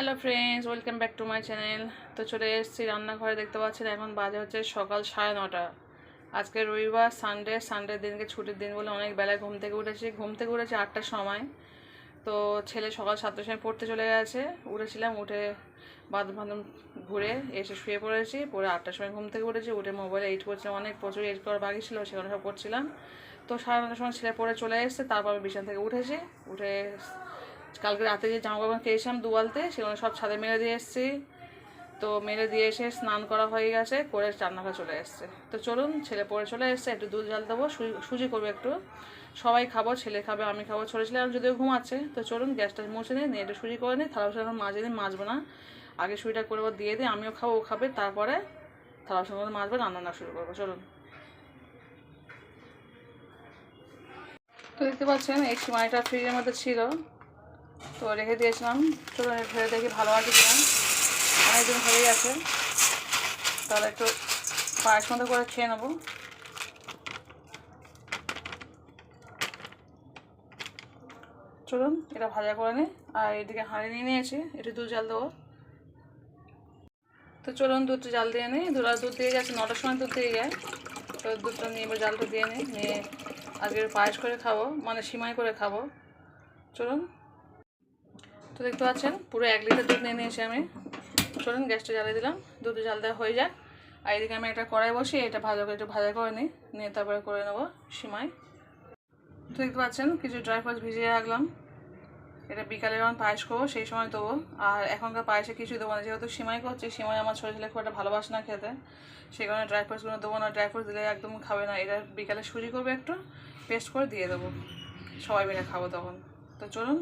Hello friends welcome back to my channel তো চলে এসেছি রান্নাঘরে, দেখতে পাচ্ছেন এখন বাজে হচ্ছে সকাল সাড়ে নটা। আজকে রবিবার সানডে সানডে দিনকে ছুটির দিন বলে অনেক বেলায় ঘুম থেকে উঠেছি। ঘুম থেকে উঠেছি আটটার সময়। তো ছেলে সকাল সাতটার সময় পড়তে চলে গেছে। উঠেছিলাম, উঠে বাথরুম বাথরুম ঘুরে এসে শুয়ে পড়েছি। পরে আটটার সময় ঘুম থেকে উঠেছি, উঠে মোবাইলে এইট করছিলাম। অনেক প্রচুর এইট করার বাকি ছিল সেখানে সব করছিলাম। তো সাড়ে নটার সময় ছেলে পড়ে চলে এসেছে, তারপর আমি বিছানা থেকে উঠেছি। উঠে কালকে রাতে যে জামা কাপড় খেয়েছিলাম দুয়ালতে, সেগুলো সব ছাদে মেরে দিয়ে এসেছি। তো মেরে দিয়ে এসে স্নান করা হয়ে গেছে, করে রান্নাঘরে চলে এসছে। তো চলুন, ছেলে পরে চলে এসছে, একটু দুধ জাল দেবো সুজি করব একটু। সবাই খাব, ছেলে খাবে, আমি খাব। ছোটো ছেলে আর যদিও ঘুমাচ্ছে, তো চলুন, গ্যাসটা মুছে নিই, নিয়ে একটু সুজি করে নিই, থালা এখন মাজে নিই মাজবো না। আগে সুজিটা করে ওর দিয়ে দিই, আমিও খাব, ও খাবে, তারপরে থালা বাসন মাজবো রান্না শুরু করব, চলুন। তো দেখতে পাচ্ছেন, এই সিমাইটা ফ্রিজের মধ্যে ছিল। তো রেখে দিয়েছিলাম। এর ফেলে দেখি ভালো আছে কিনা। অনেকদিন হয়ে গেছে তাহলে একটু পায়েস মতো করে খেয়ে নেব। চলুন, এটা ভাজা করে নিই আর এদিকে হাঁড়ি নিয়ে নিয়েছি, একটু দুধ জাল দেবো। তো চলুন, দুধটা জাল দিয়ে নিই। আর দুধ দিয়ে গেছে, নটার সময় দুধ দিয়ে যায় তো দুধটা নিয়ে এবার জালটা দিয়ে নিই নিয়ে আজকে পায়েস করে খাব মানে সিমাই করে খাব। চলুন। তো দেখতে পাচ্ছেন, পুরো এক লিটার দুধ নিয়ে নিয়েছি আমি। চলুন, গ্যাসটা জ্বালিয়ে দিলাম। দুধ জাল দেওয়া হয়ে যাক। আর এদিকে আমি একটা কড়াই বসি এটা ভালো করে একটু ভাজা করে নিই। নিয়ে তারপরে করে নেব সিমাই। তো দেখতে পাচ্ছেন, কিছু ড্রাই ফ্রুটস ভিজিয়ে রাখলাম। এটা বিকালে যখন পায়েস করব, সেই সময় দেবো। আর এখনকার পায়েসে কিছুই দেবো না। যেহেতু সিমাই করছি, সিমাই আমার ছোটো ছেলে খুব একটা ভালোবাসে না খেতে। সেই কারণে ড্রাই ফ্রুটসগুলো দেবো না। ড্রাই ফ্রুটস দিলে একদম খাবে না। এটা বিকালে সুজি করবে একটু পেস্ট করে দিয়ে দেবো। সবাই মিলে খাব তখন। তো চলুন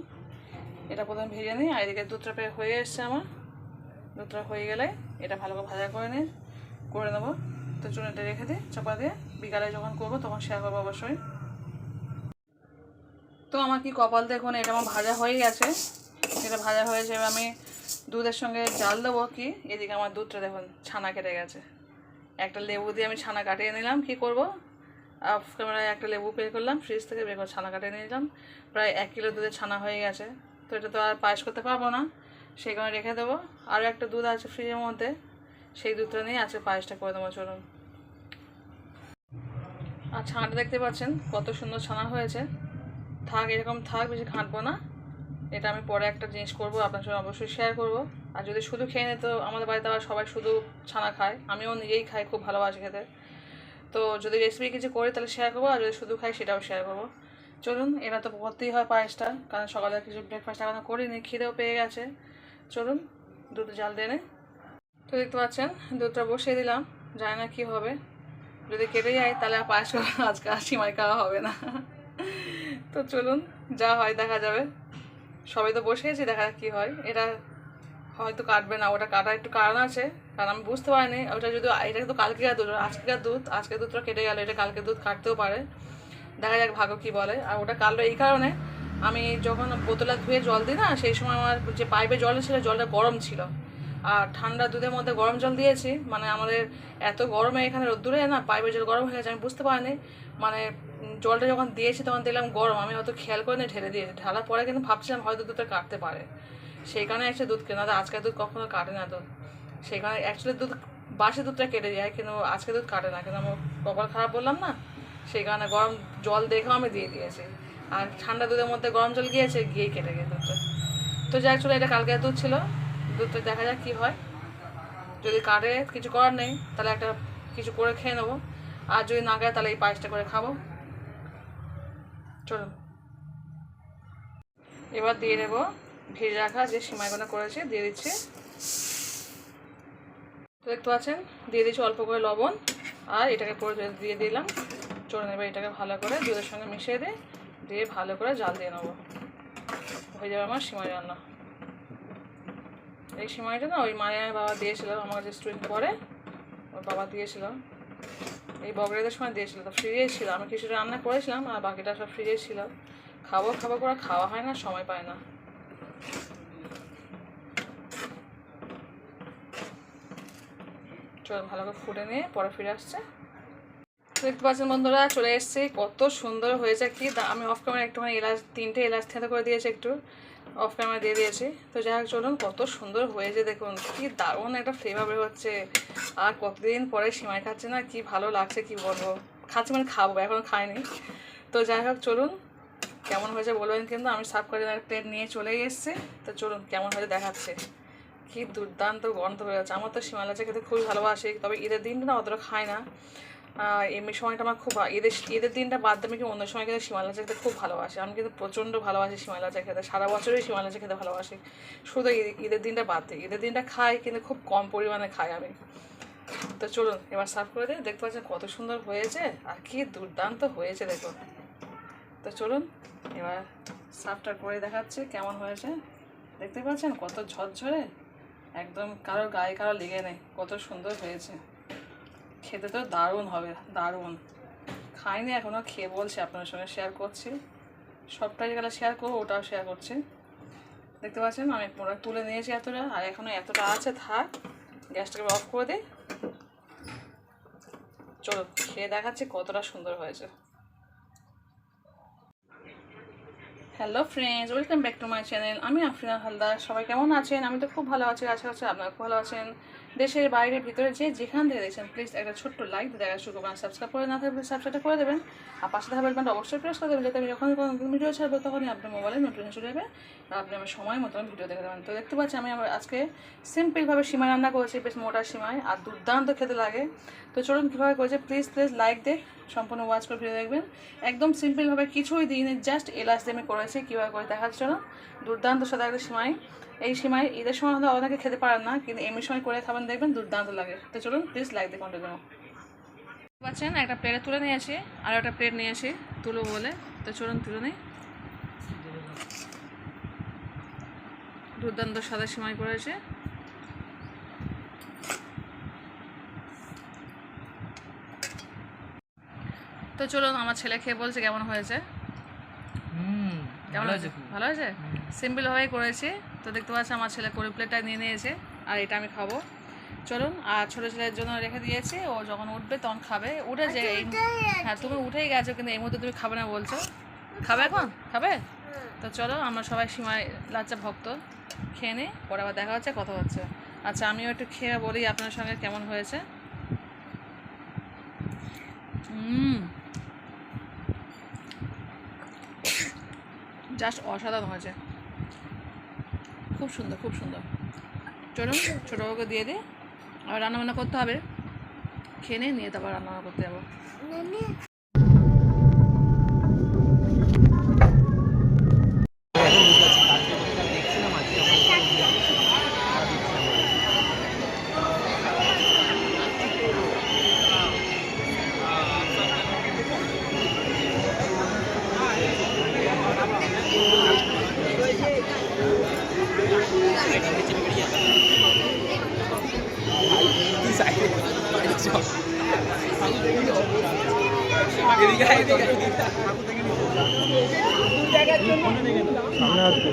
এটা প্রথমে ভেজে নিই, আর এদিকে দুধটা প্রায় হয়ে এসছে আমার। দুধটা হয়ে গেলে এটা ভালো করে ভাজা করে নিই করে নেব। তো চুন এটা রেখে দিই, চাপা দিয়ে বিকালে যখন করব তখন শেয়ার করব অবশ্যই। তো আমার কি কপাল দেখুন, এটা আমার ভাজা হয়ে গেছে। এটা ভাজা হয়েছে আমি দুধের সঙ্গে জাল দেবো কি? এদিকে আমার দুধটা দেখুন, ছানা কেটে গেছে। একটা লেবু দিয়ে আমি ছানা কাটিয়ে নিলাম, কি করব? অফ ক্যামেরায় একটা লেবু বের করলাম ফ্রিজ থেকে বের করে ছানা কাটিয়ে নিলাম। প্রায় এক কিলো দুধের ছানা হয়ে গেছে। তো এটা তো আর পায়েস করতে পারব না সেই কারণে রেখে দেবো। আরও একটা দুধ আছে ফ্রিজের মধ্যে, সেই দুধটা নিয়ে আজকে পায়েসটা করে দেবো, চলুন। আর ছানাটা দেখতে পাচ্ছেন, কত সুন্দর ছানা হয়েছে। থাক, এরকম থাক, বেশি ঘাঁটবো না। এটা আমি পরে একটা জিনিস করব, আপনার সঙ্গে অবশ্যই শেয়ার করব। আর যদি শুধু খেয়ে নিত, আমাদের বাড়িতে আবার সবাই শুধু ছানা খায়, আমিও নিজেই খাই, খুব ভালোবাসি খেতে। তো যদি রেসিপি কিছু করি, তাহলে শেয়ার করব, আর যদি শুধু খাই, সেটাও শেয়ার করব। চলুন এটা তো করতেই হয় পায়েসটা, কারণ সকালে কিছু ব্রেকফাস্ট এখনও করিনি, খিদেও পেয়ে গেছে। চলুন, দুধ জাল দিয়ে নে। তো দেখতে পাচ্ছেন, দুধটা বসিয়ে দিলাম, জানি না কী হবে। যদি কেটে যায়, তাহলে আর পায়েস আজকে সিমাই খাওয়া হবে না। তো চলুন, যা হয় দেখা যাবে। সবাই তো বসেছি দেখা কী হয়। এটা হয়তো কাটবে না, ওটা কাটার একটু কারণ আছে, কারণ আমি বুঝতে পারিনি। ওটা যদি এটা তো কালকেকার দুধ আজকেকার দুধ আজকে দুধটা কেটে গেল, এটা কালকে দুধ কাটতেও পারে। দেখা যাক ভাগ্য কী বলে। আর ওটা কাটলো এই কারণে আমি যখন বোতলে ধুয়ে জল দিই না, সেই সময় আমার যে পাইপে জল ছিল, জলটা গরম ছিল। আর ঠান্ডা দুধের মধ্যে গরম জল দিয়েছি মানে আমাদের এত গরমে এখানে রোদ্দুরে না পাইপের জল গরম হয়ে গেছে, আমি বুঝতে পারিনি। মানে জলটা যখন দিয়েছি তখন দেখলাম গরম, আমি অত খেয়াল করে নিয়ে ঢেলে দিয়েছি ঢালার পরে কিন্তু ভাবছিলাম হয়তো দুধটা কাটতে পারে। সেই কারণে একটা দুধ কেনা আজকে দুধ কখনো কাটে না তো সেই কারণে অ্যাকচুয়ালি দুধ, বাসি দুধটা কেটে যায় কিন্তু আজকে দুধ কাটে না। কিন্তু আমার কপাল খারাপ বললাম না সেই কারণে গরম জল দেখেও আমি দিয়ে দিয়েছি। আর ঠান্ডা দুধের মধ্যে গরম জল গিয়েছে গিয়ে কেটে গিয়ে দুধটা। তো যাই চলে, এটা কালকে দুধ ছিল। দুধটা দেখা যাক কী হয়। যদি কাটে, কিছু করার নেই, তাহলে একটা কিছু করে খেয়ে নেব। আর যদি না কাটে তাহলে এই পায়েসটা করে খাব। চলো। এবার দিয়ে দেবো ভেজে রাখা যে সিমাইগুলো করেছি, দিয়ে দিচ্ছি। দেখতে পাচ্ছেন, দিয়ে দিচ্ছি অল্প করে লবণ। আর এটাকে পরে দিয়ে দিলাম। চলে নেবে এটাকে ভালো করে, দুধের সঙ্গে মিশিয়ে দিই দিয়ে ভালো করে জাল দিয়ে নেব। হয়ে যাবে আমার সিমাই রান্না। এই সিমাইটা না ওই মায়ের বাবা দিয়েছিলাম আমার যে স্টুডেন্ট পড়ে ওর বাবা দিয়েছিলাম এই বগরেদের সময় দিয়েছিল, তো ফ্রিজেই ছিল। আমি কিছুটা রান্না করেছিলাম, আর বাকিটা সব ফ্রিজেই ছিল। খাব খাব করে খাওয়া হয় না, সময় পায় না। চল ভালো করে ফুটে নিয়ে পরে ফিরে আসছে। দেখতে পাচ্ছেন বন্ধুরা, চলে এসেছি। কত সুন্দর হয়েছে, কি আমি অফ ক্যামেরা একটুখানি এলাচ তিনটে এলাচ থেঁতে করে দিয়েছি একটু। অফ ক্যামেরা দিয়ে দিয়েছি। তো যাই হোক, চলুন, কত সুন্দর হয়েছে, দেখুন, কি দারুণ একটা ফ্লেভার হচ্ছে। আর কতদিন পরে সিমাই খাচ্ছে না, কি ভালো লাগছে, কি বলব। খাচ্ছি মানে খাব, এখন খাইনি। তো যাই হোক, চলুন, কেমন হয়েছে বলবেন কিন্তু, আমি সার্ভ করে প্লেট নিয়ে চলেই এসেছি। তো চলুন, কেমন হয়েছে দেখাচ্ছে। কি দুর্দান্ত গন্ধ হয়ে যাচ্ছে আমার তো সীমালা চা খেতে খুবই ভালোবাসি, তবে ঈদের দিনটা না অতটা খাই না। এমনি সময়টা আমার খুব ঈদের ঈদের দিনটা বাদ আমি কি অন্য সময় কিন্তু সীমালা খেতে খুব ভালোবাসি। আমি কিন্তু প্রচণ্ড ভালোবাসি সীমালা চা খেতে। সারা বছরই সীমালা চা খেতে ভালোবাসি। শুধু ঈদ- ঈদের দিনটা বাদ দিই ঈদের দিনটা খাই কিন্তু খুব কম পরিমাণে খাই আমি। তো চলুন, এবার সার্ভ করে দিই। দেখতে পাচ্ছেন কত সুন্দর হয়েছে আর কি দুর্দান্ত হয়েছে দেখুন। তো চলুন, এবার সার্ভটা করে দেখাচ্ছি কেমন হয়েছে। দেখতে পাচ্ছেন কত ঝরঝরে? একদম কারোর গায়ে কারও লেগে নেই। কত সুন্দর হয়েছে। খেতে তো দারুণ হবে, দারুণ। খাইনি এখনও খেয়ে বলছে আপনার সঙ্গে শেয়ার করছি। সবটাই গেলে শেয়ার করব, ওটাও শেয়ার করছি। দেখতে পাচ্ছেন, আমি মোড়া তুলে নিয়েছি এতটা, আর এখনও এতটা আছে, থাক। গ্যাসটাকে অফ করে দিই চলো, খেয়ে দেখাচ্ছি কতটা সুন্দর হয়েছে। Hello friends welcome back to my channel আমি আফরিনা হালদার। সবাই কেমন আছেন? আমি তো খুব ভালো আছি। আশা করছি আপনারা খুব ভালো আছেন। দেশের বাইরে ভিতরে যে যেখান থেকে দেখছেন প্লিজ একটা ছোট্ট লাইক দেখা শুরু করবেন সাবস্ক্রাইব করে না থাকলে সাবস্ক্রাইব করে দেবেন। আর পাশে থাকা বেলবানটা অবশ্যই প্রেস করে দেবেন, যাতে আমি যখন কোনো ভিডিও ছাড়বো, তখনই আপনার মোবাইলে নোটিফিকেশন চলে যাবে আর আপনি আমার সময় মতন ভিডিও দেখে দেবেন তো দেখতে পাচ্ছি আমি আমার আজকে সিম্পলভাবে সীমাই রান্না করেছি, বেশ মোটা সীমায় আর দুর্দান্ত খেতে লাগে। তো চলুন কীভাবে করেছে প্লিজ প্লিজ লাইক দিয়ে সম্পূর্ণ ওয়াচ করে ভিডিও দেখবেন। একদম সিম্পলভাবে কিছুই দিইনি জাস্ট এলাচ দিয়ে আমি করেছি, কীভাবে করে দেখাচ্ছি না দুর্দান্ত সাদা একটা সিমাই। এই সিমাই ঈদের সময় হয়তো অনেকে খেতে পারেন না, কিন্তু এমনি সময় করে খাবেন, দেখবেন দুর্দান্ত লাগে। তো চলুন প্লিজ লাইক দিয়ে কন্টিনিউ পাচ্ছেন, একটা প্লেটে তুলে নিয়েছি, আর একটা প্লেট নিয়েছি তুলো বলে। তো চলুন, তুলে নিই। দুর্দান্ত সাদা সিমাই করেছে। তো চলুন আমার ছেলে খেয়ে বলছে কেমন হয়েছে? কেমন ভালো হয়েছে? ভালো হয়েছে? সিম্পলভাবেই করেছি। তো দেখতে পাচ্ছি আমার ছেলে করে প্লেটটা নিয়ে নিয়েছে আর এটা আমি খাব। চলুন আর ছোটো ছেলের জন্য রেখে দিয়েছি। ও যখন উঠবে তখন খাবে। উঠেছে এই হ্যাঁ তুমি উঠেই গেছো কিন্তু এই মুহূর্তে তুমি খাবে না বলছো। খাবে এখন? খাবে? তো চলো আমরা সবাই সীমায় লাচ্চা ভক্ত। খেয়ে নিই পরে আবার দেখা হচ্ছে কথা হচ্ছে। আচ্ছা আমিও একটু খেয়ে বলি আপনার সঙ্গে কেমন হয়েছে। হুম। জাস্ট অসাধারণ হয়েছে। খুব সুন্দর খুব সুন্দর। চলুন, ছোটো বউকে দিয়ে দিই। আবার রান্নাবান্না করতে হবে। খেয়ে নিয়ে তারপর রান্নাবান্না করতে যাব। সাইডে সামনে আসবে।